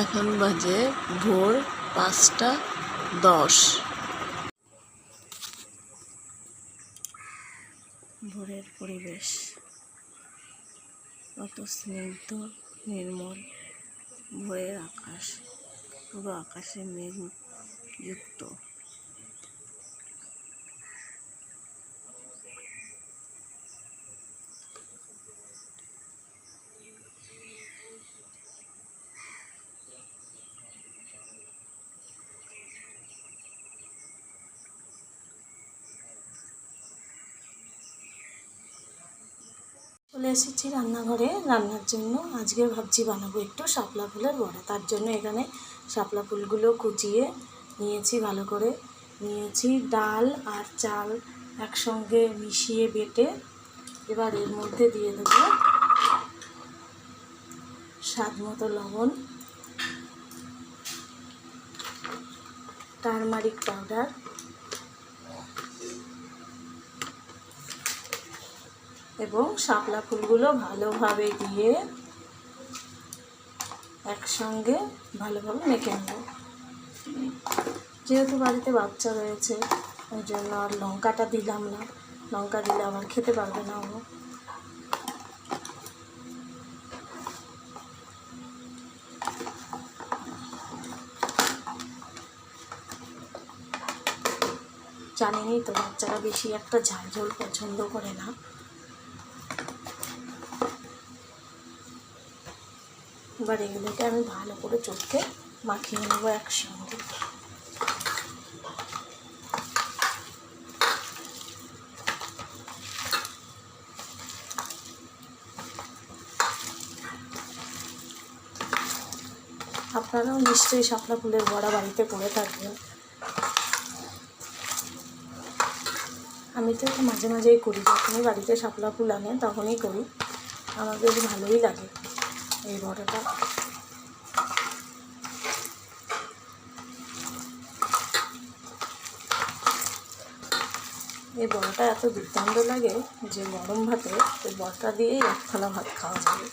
এখন বাজে ভোর পাঁচটা দশ। ভোরের পরিবেশ কত স্নিগ্ধ, নির্মল। ভোরের আকাশ পুরো আকাশে মেঘ যুক্ত। চলে এসেছি রান্নাঘরে। রান্নার জন্য আজকে ভাবছি বানাবো একটু শাপলা ফুলের বড়া। তার জন্য এখানে শাপলা ফুলগুলো কুচিয়ে নিয়েছি ভালো করে। নিয়েছি ডাল আর চাল একসঙ্গে মিশিয়ে বেটে এবার এর মধ্যে দিয়ে দেবো স্বাদ মতো লবণ, টারমারিক পাউডার এবং শাপলা ফুলগুলো ভালোভাবে দিয়ে একসঙ্গে ভালোভাবে মেখে নেব। যেহেতু বাড়িতে বাচ্চা রয়েছে, ওই জন্য আর লঙ্কাটা দিলাম না। লঙ্কা দিলে আবার খেতে পারবে না ও। জানেনই তো, বাচ্চারা বেশি একটা ঝাল ঝোল পছন্দ করে না। এবার এগুলোকে আমি ভালো করে চটকে মাখিয়ে নেব একসঙ্গে। আপনারাও নিশ্চয়ই শাপলা ফুলের বড়া বাড়িতে করে থাকবেন। আমি তো মাঝে মাঝেই করি, যখনই বাড়িতে শাপলা ফুল আনে তখনই করি। আমার ভালোই লাগে। এই বড়টা। এই বড়াটা এত দুর্দান্ত লাগে যে গরম ভাতে এই বড়াটা দিয়েই এক থালা ভাত খাওয়া যাবে।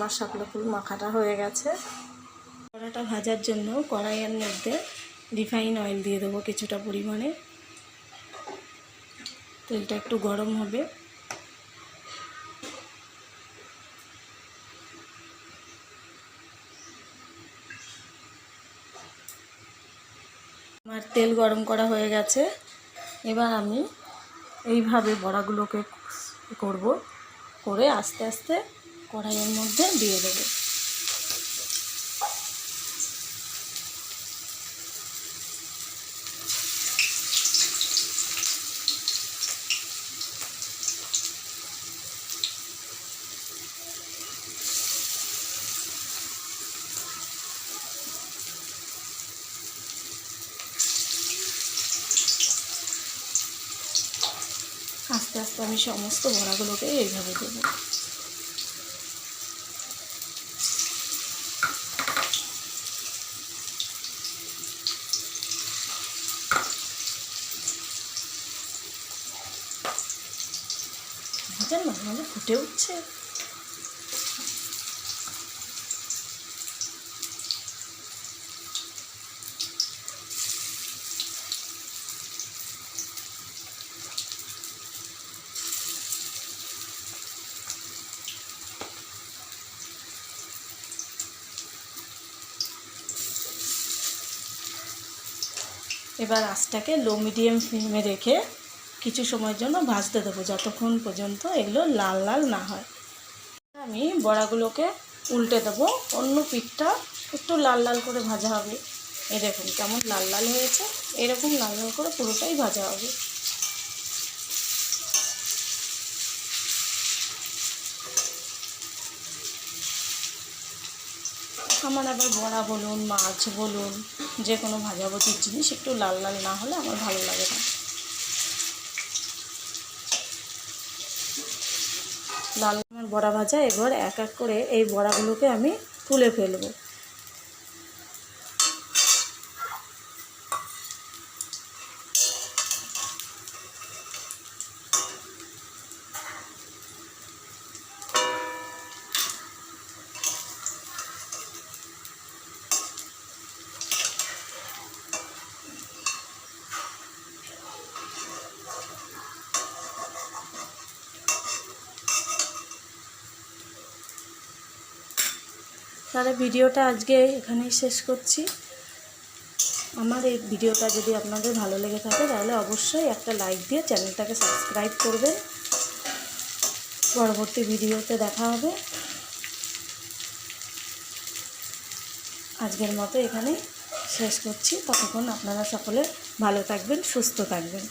আমার শাপলা ফুল মাখাটা হয়ে গেছে। কড়াটা ভাজার জন্য কড়াইয়ের মধ্যে রিফাইন অয়েল দিয়ে দেবো কিছুটা পরিমাণে। তেলটা একটু গরম হবে। আমার তেল গরম করা হয়ে গেছে। এবার আমি এইভাবে বড়াগুলোকে করব। করে আস্তে আস্তে কড়াইয়ের মধ্যে দিয়ে দেবো। আস্তে আস্তে আমি সমস্ত বড়াগুলোকে এইভাবে দেবো। বুঝলেন মাঝে মাঝে ফুটে উঠছে। এবার আঁচটাকে লো মিডিয়াম ফ্লেমে রেখে কিছু সময়ের জন্য ভাজতে দেবো, যতক্ষণ পর্যন্ত এগুলো লাল লাল না হয়। আমি বড়াগুলোকে উল্টে দেবো, অন্য পিঠটা একটু লাল লাল করে ভাজা হবে। দেখুন কেমন লাল লাল হয়েছে, এরকম লাল লাল করে পুরোটাই ভাজা হবে। আমার আবার বড়া বলুন, মাছ বলুন, যে কোনো ভাজাভুজির জিনিস একটু লাল লাল না হলে আমার ভালো লাগে না। লাল বড়া ভাজা এবার এক এক করে এই বড়াগুলোকে আমি তুলে ফেলব। তাহলে ভিডিওটা আজকে এখানেই শেষ করছি। আমার এই ভিডিওটা যদি আপনাদের ভালো লেগে থাকে, তাহলে অবশ্যই একটা লাইক দিয়ে চ্যানেলটাকে সাবস্ক্রাইব করবেন। পরবর্তী ভিডিওতে দেখা হবে। আজকের মতো এখানেই শেষ করছি। ততক্ষণ আপনারা সকলে ভালো থাকবেন, সুস্থ থাকবেন।